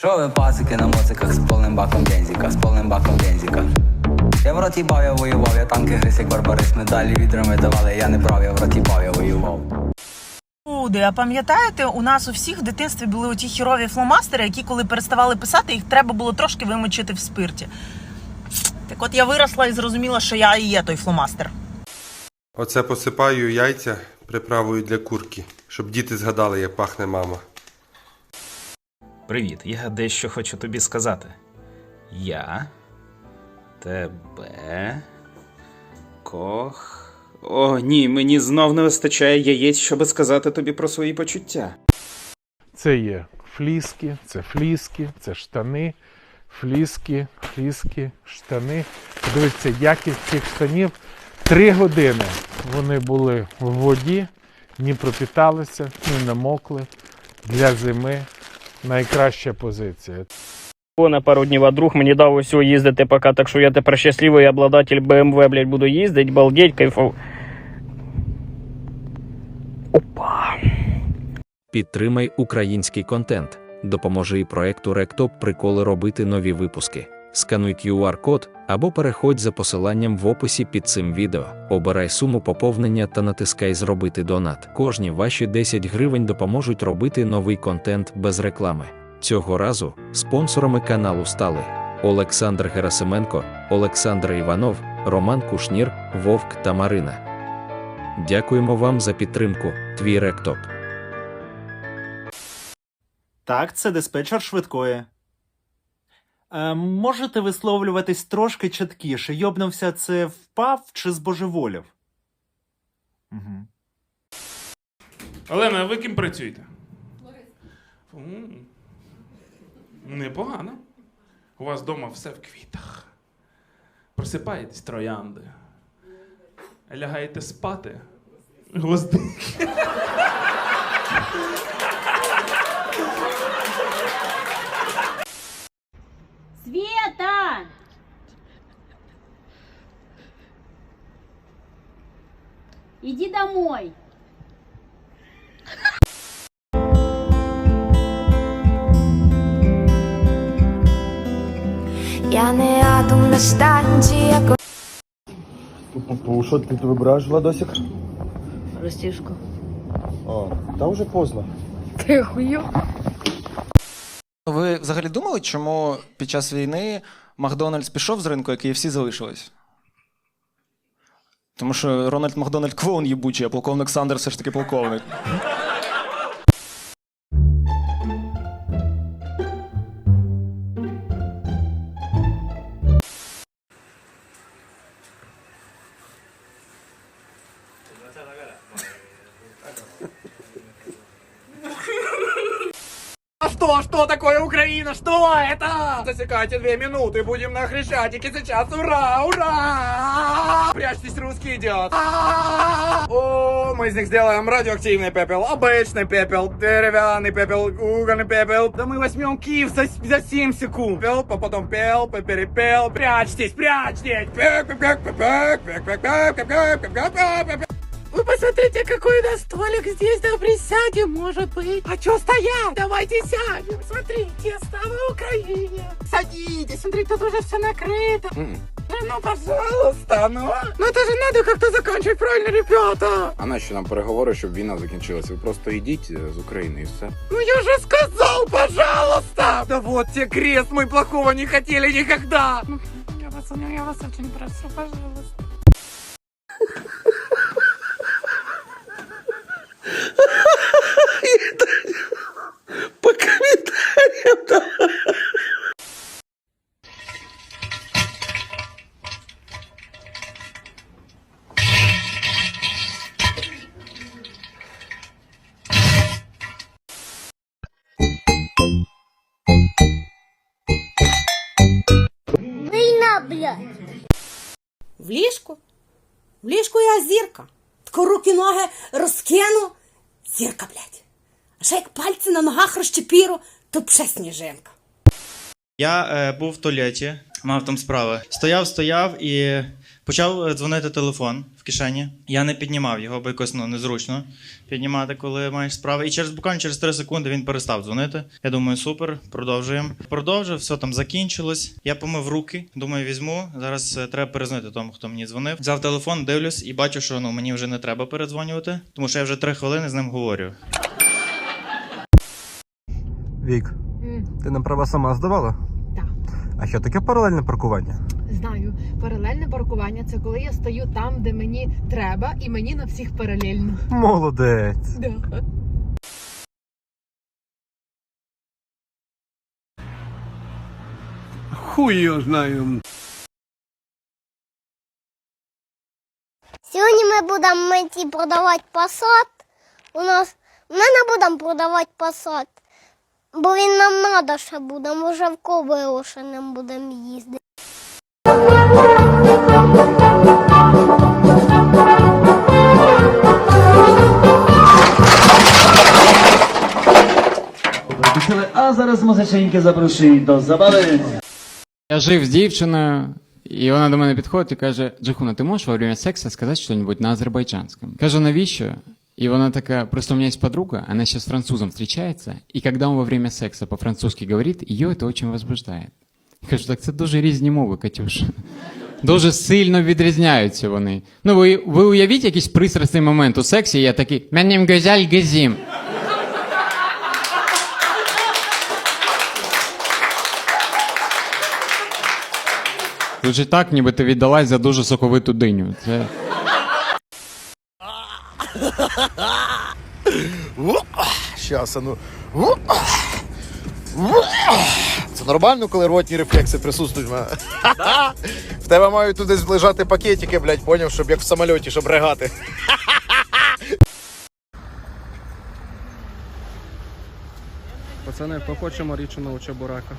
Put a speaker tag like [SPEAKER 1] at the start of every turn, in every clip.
[SPEAKER 1] Що ви пасики на моциках з повним баком бензика, з повним баком бензика. Я в роті бав, я воював, я танки гриз, як барбарис, медалі відрами давали, я не брав, я в роті бав, я воював.
[SPEAKER 2] Люди, а пам'ятаєте, у нас у всіх в дитинстві були оті хірові фломастери, які коли переставали писати, їх треба було трошки вимочити в спирті. Так от я виросла і зрозуміла, що я і є той фломастер.
[SPEAKER 3] Оце посипаю яйця приправою для курки, щоб діти згадали, як пахне мама.
[SPEAKER 4] Привіт, я дещо хочу тобі сказати. Я тебе кох. О, ні, мені знов не вистачає яєць, щоб сказати тобі про свої почуття.
[SPEAKER 5] Це є фліски, це фліски, це штани, фліски, фліски, штани. Подивіться, якість цих штанів. Три години вони були в воді, ні пропіталися, ні намокли. Для зими найкраща позиція.
[SPEAKER 6] на пару днів, а друг мені дав усього їздити поки, так що я тепер щасливий обладатель BMW, блядь, буду їздити, балдеть, кайфов. Опа.
[SPEAKER 7] Підтримай український контент. Допоможи і проекту Ректоп приколи робити нові випуски. Скануй QR-код або переходь за посиланням в описі під цим відео. Обирай суму поповнення та натискай Зробити донат. Кожні ваші 10 гривень допоможуть робити новий контент без реклами. Цього разу спонсорами каналу стали Олександр Герасименко, Олександр Іванов, Роман Кушнір, Вовк та Марина. Дякуємо вам за підтримку. Твій Ректоп.
[SPEAKER 8] Так, це диспетчер швидкої. Е, можете висловлюватись трошки чіткіше. Йобнувся це впав чи збожеволів? Угу.
[SPEAKER 9] Олена, а ви ким працюєте? М, Непогано. У вас вдома все в квітах. Просипаєтесь троянди. Лягаєте спати. Гвоздики.
[SPEAKER 10] Света! Иди домой.
[SPEAKER 11] Я не атом на станції, як
[SPEAKER 12] Що ти вибираєш, Владосик?
[SPEAKER 10] Ростишку.
[SPEAKER 12] О, та вже поздно.
[SPEAKER 10] Ты хуё?
[SPEAKER 13] Ви взагалі думали, чому під час війни Макдональдс пішов з ринку, який всі залишились? Тому що Рональд Макдональд клоун їбучий, а полковник Сандерс все ж таки полковник.
[SPEAKER 8] засекайте две минуты. Будем на Хрещатике сейчас. Ура, ура! Прячьтесь, русский идет. О, мы из них сделаем радиоактивный пепел, обычный пепел, деревянный пепел, угольный пепел. Да мы возьмем Киев за, за 7 секунд. Пел, потом пел, перепел. Прячьтесь, прячьтесь. Вы посмотрите, какой у нас столик здесь, да присядем, может быть. А чё стоять? Давайте сядем, смотрите. Украине. Садитесь, смотри, тут уже все накрыто. Ну, пожалуйста, ну. Ну это же надо как-то заканчивать, правильно, ребята?
[SPEAKER 12] А нащо нам переговори, щоб війна закінчилася? Ви просто йдіть з України і все.
[SPEAKER 8] Ну я же сказал, пожалуйста. Да вот тебе крест, мы плохого не хотели никогда. Я вас, ну, я вас очень прошу, пожалуйста.
[SPEAKER 2] Зірка, блядь. А ще як пальці на ногах розчепіру, то пше жінка.
[SPEAKER 8] Я е, був в туалеті, мав там справи. Стояв, стояв і
[SPEAKER 14] Почав е, дзвонити телефон в кишені. Я не піднімав його, бо якось ну, незручно піднімати, коли маєш справи. І через буквально через 3 секунди він перестав дзвонити. Я думаю, супер, продовжуємо. Продовжив, все там закінчилось. Я помив руки, думаю, візьму. Зараз е, треба перезвонити тому, хто мені дзвонив. Взяв телефон, дивлюсь і бачу, що ну мені вже не треба передзвонювати, тому що я вже 3 хвилини з ним говорю.
[SPEAKER 15] Вік, ти на права сама здавала?
[SPEAKER 16] Так.
[SPEAKER 15] А що таке паралельне паркування?
[SPEAKER 16] Знаю, паралельне паркування це коли я стою там, де мені треба, і мені на всіх паралельно.
[SPEAKER 15] Молодець.
[SPEAKER 16] Да.
[SPEAKER 15] Хуй його знаю.
[SPEAKER 10] Сьогодні ми будемо миті продавати посад. У нас ми не будемо продавати посад, бо він нам надо ще буде. Може в Ковилошинем будемо їздити.
[SPEAKER 13] А зараз музиченьки запрошують до забави.
[SPEAKER 17] Я жив з дівчиною, і вона до мене підходить і каже: Джихуна, ти можеш во время секса сказати щось на азербайджанському? Кажу, навіщо? И она такая, просто у меня есть подруга, она сейчас с французом встречается, и когда он во время секса по-французски говорит, ее это очень возбуждает. Я кажу, так це дуже різні мови, Катюша. Дуже сильно відрізняються вони. Ну, ви, ви уявіть якийсь пристрасний момент у сексі, я такий, менем газаль газім. Звучить так, ніби ти віддалась за дуже соковиту диню. Це...
[SPEAKER 18] Щас, а ну. Це нормально, коли ротні рефлекси присутствують в мене. В тебе мають туди зближати пакетики, блядь, поняв, щоб як в самольоті, щоб ригати.
[SPEAKER 19] Пацани, похочемо річного чебурака.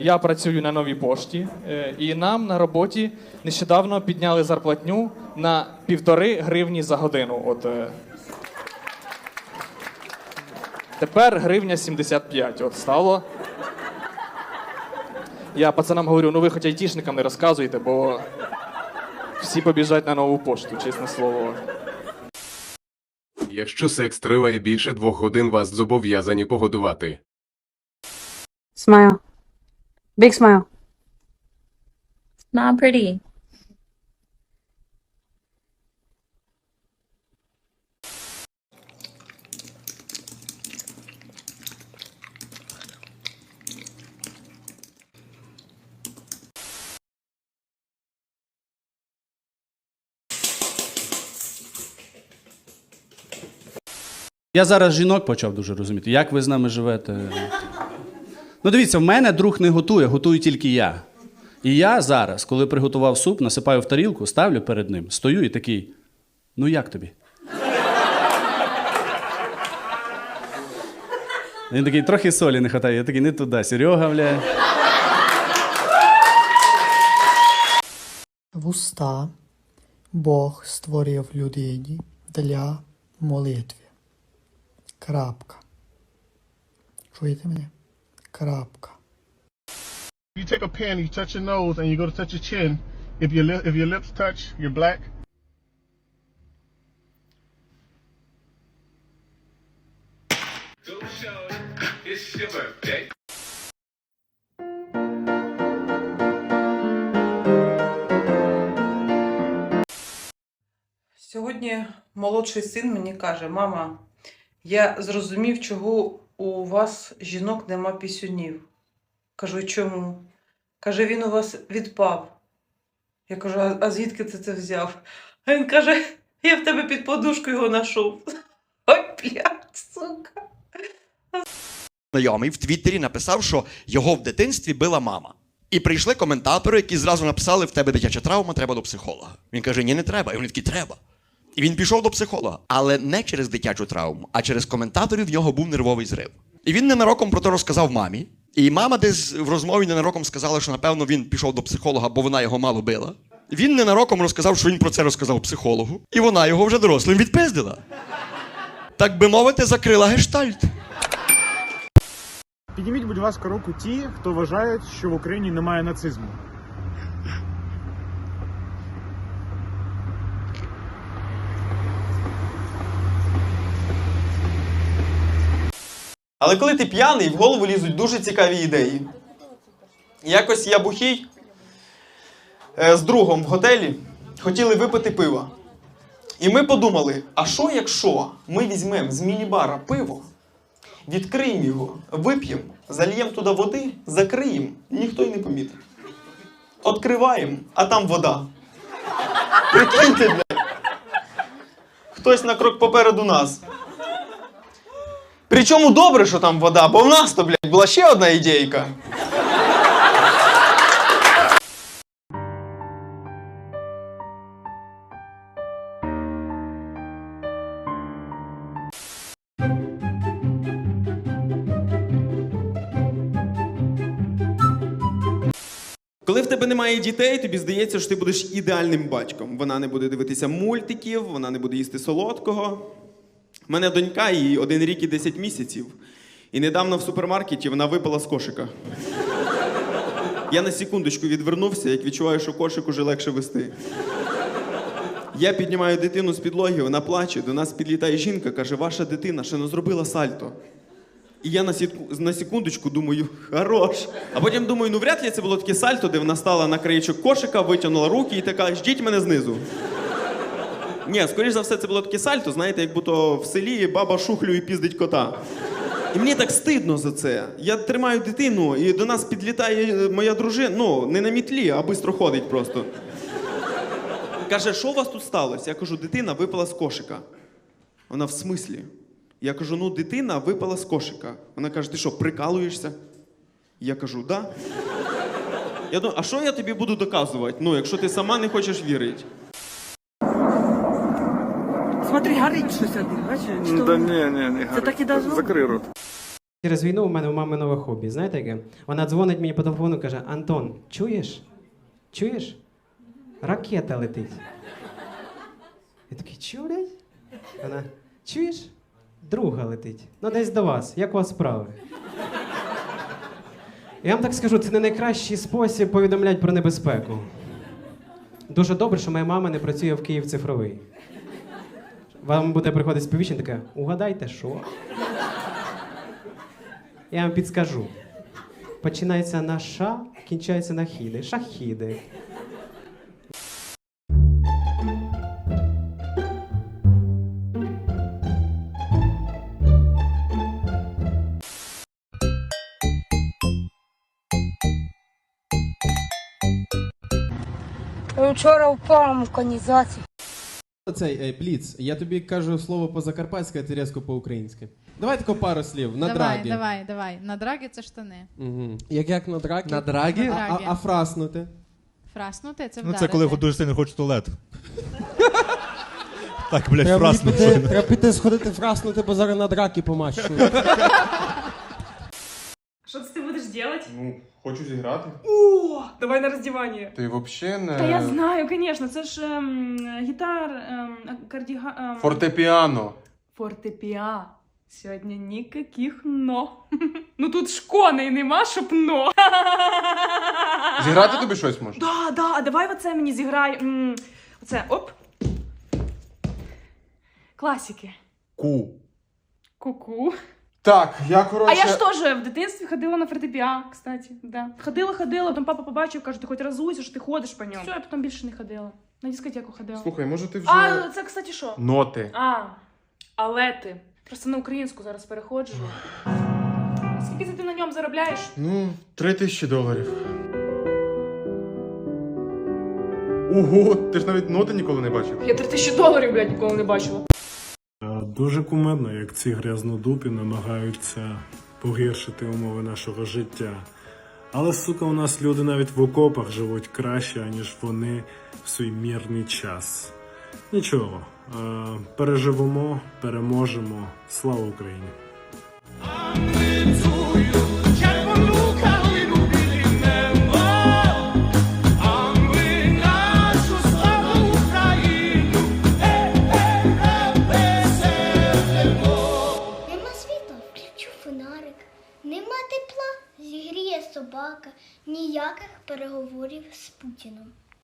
[SPEAKER 20] Я працюю на новій пошті, е, і нам на роботі нещодавно підняли зарплатню на півтори гривні за годину. От е, тепер гривня 75. От стало. Я пацанам говорю, ну ви хоч айтішникам не розказуйте, бо всі побіжать на нову пошту, чесне слово.
[SPEAKER 21] Якщо секс триває більше двох годин, вас зобов'язані погодувати.
[SPEAKER 22] Smile. Big smile.
[SPEAKER 23] Not pretty.
[SPEAKER 24] Я зараз жінок почав дуже розуміти. Як ви з нами живете? Ну, дивіться, в мене друг не готує, готую тільки я. І я зараз, коли приготував суп, насипаю в тарілку, ставлю перед ним, стою і такий: ну як тобі? Він такий, трохи солі не хватає. Я такий, не туди, Серега, бля.
[SPEAKER 25] Вуста Бог створив людині для молитви. Крапка. Чуєте мене? Крапка.
[SPEAKER 26] You take a pen, you touch your nose, and you go to touch your chin. If your li- if your lips touch, you're black.
[SPEAKER 2] Сьогодні молодший син мені каже: мама, я зрозумів, чого у вас жінок нема пісюнів. Кажу, чому? Каже, він у вас відпав. Я кажу, а, звідки ти це взяв? А він каже, я в тебе під подушку його знайшов. Ой, блядь, сука.
[SPEAKER 27] знайомий в Твіттері написав, що його в дитинстві била мама. І прийшли коментатори, які зразу написали: в тебе дитяча травма, треба до психолога. Він каже: Ні, не треба. І вони такі треба. І він пішов до психолога, але не через дитячу травму, а через коментаторів в нього був нервовий зрив. І він ненароком про це розказав мамі. І мама десь в розмові ненароком сказала, що напевно він пішов до психолога, бо вона його мало била. Він ненароком розказав, що він про це розказав психологу, і вона його вже дорослим відпиздила.
[SPEAKER 28] так би мовити, закрила гештальт.
[SPEAKER 29] Підніміть, будь ласка, руку ті, хто вважають, що в Україні немає нацизму.
[SPEAKER 30] Але коли ти п'яний, в голову лізуть дуже цікаві ідеї. Якось я бухій е, з другом в готелі хотіли випити пива. І ми подумали: а що якщо ми візьмемо з міні-бара пиво, відкриємо його, вип'ємо, зальємо туди води, закриємо, ніхто й не помітить. Откриваємо, а там вода. Прикиньте, блядь. Хтось на крок попереду нас. Причому добре, що там вода, бо в нас то, блядь, була ще одна ідейка.
[SPEAKER 27] Коли в тебе немає дітей, тобі здається, що ти будеш ідеальним батьком. Вона не буде дивитися мультиків, вона не буде їсти солодкого. У мене донька, їй один рік і 10 місяців. І недавно в супермаркеті вона випала з кошика. Я на секундочку відвернувся, як відчуваю, що кошик уже легше вести. Я піднімаю дитину з підлоги, вона плаче, до нас підлітає жінка, каже, ваша дитина ще не зробила сальто. І я на, на секундочку думаю, хорош. А потім думаю, ну вряд ли це було таке сальто, де вона стала на краєчок кошика, витягнула руки і така, ждіть мене знизу. Ні, скоріш за все, це було таке сальто, знаєте, як будто в селі баба шухлю і піздить кота. І мені так стидно за це. Я тримаю дитину, і до нас підлітає моя дружина, ну, не на мітлі, а швидко ходить просто. Каже, що у вас тут сталося? Я кажу, дитина випала з кошика. Вона в смислі? Я кажу, ну дитина випала з кошика. Вона каже, ти що, прикалуєшся? Я кажу, да. Я думаю, а що я тобі буду доказувати? Ну, якщо ти сама не хочеш вірити.
[SPEAKER 22] Смотри, горить щось один, бачиш? Що?
[SPEAKER 29] Да ні, ні, не
[SPEAKER 22] Це так і должно?
[SPEAKER 29] Закрий рот.
[SPEAKER 31] Через війну у мене у мами нове хобі. Знаєте яке? Вона дзвонить мені по телефону і каже: Антон, чуєш? Чуєш? Ракета летить. Я такий, чуєш? Вона, чуєш? Друга летить. Ну, десь до вас. Як у вас справи? Я вам так скажу, це не найкращий спосіб повідомляти про небезпеку. Дуже добре, що моя мама не працює в Київ цифровий. Вам буде приходити сповіщення таке, угадайте, що? Я вам підскажу. Починається на ша, кінчається на хіди. Шахіди.
[SPEAKER 22] Вчора в повному канізації.
[SPEAKER 32] Цей е, бліц. Я тобі кажу слово по-закарпатськи, а ти різко по-українськи. Давай тако пару слів. На
[SPEAKER 33] давай,
[SPEAKER 32] драгі.
[SPEAKER 33] давай, давай. На драгі це штани.
[SPEAKER 32] Угу. Як як на драгі?
[SPEAKER 33] На драгі? На
[SPEAKER 32] А,
[SPEAKER 33] драгі.
[SPEAKER 32] а, а фраснути?
[SPEAKER 33] Фраснути це
[SPEAKER 34] Ну це коли годуєш сильно хочеш туалет. Так, блядь,
[SPEAKER 32] Треба
[SPEAKER 34] фраснути.
[SPEAKER 32] піти, треба піти сходити фраснути, бо зараз на дракі помащу.
[SPEAKER 35] Що ти будеш делать?
[SPEAKER 29] Хочу зіграти.
[SPEAKER 35] О, давай на роздівання.
[SPEAKER 29] Ти взагалі не.
[SPEAKER 35] Та я знаю, звісно, це ж ем, гітар, ем, кардіга... Ем,
[SPEAKER 29] Фортепіано.
[SPEAKER 35] Фортепіа. Сьогодні ніяких но. ну тут ж коней нема, щоб но.
[SPEAKER 29] Зіграти тобі щось можна?
[SPEAKER 35] Да, да, а давай оце мені зіграй. м, Оце, оп. Класики.
[SPEAKER 29] Ку.
[SPEAKER 35] Ку-ку.
[SPEAKER 29] Так, я коротше.
[SPEAKER 35] А я ж теж в дитинстві ходила на фортепіа, кстати. Да. Ходила, ходила, потім папа побачив, каже, ти хоч розуйся, що ти ходиш по ньому. Все, я потім більше не ходила. На дискотеку ходила.
[SPEAKER 29] Слухай, може ти вже.
[SPEAKER 35] А, це, кстати, що?
[SPEAKER 29] Ноти.
[SPEAKER 35] А, але ти. Просто на українську зараз переходжу. Скільки ти на ньому заробляєш?
[SPEAKER 29] Ну, три тисячі доларів. Ого, ти ж навіть ноти ніколи не бачив.
[SPEAKER 35] Я три тисячі доларів, блядь, ніколи не бачила.
[SPEAKER 36] Дуже кумедно, як ці грязнодупі намагаються погіршити умови нашого життя. Але, сука, у нас люди навіть в окопах живуть краще, аніж вони в свій мірний час. Нічого, е, переживемо, переможемо. Слава Україні!
[SPEAKER 10] Переговорів з Путіним.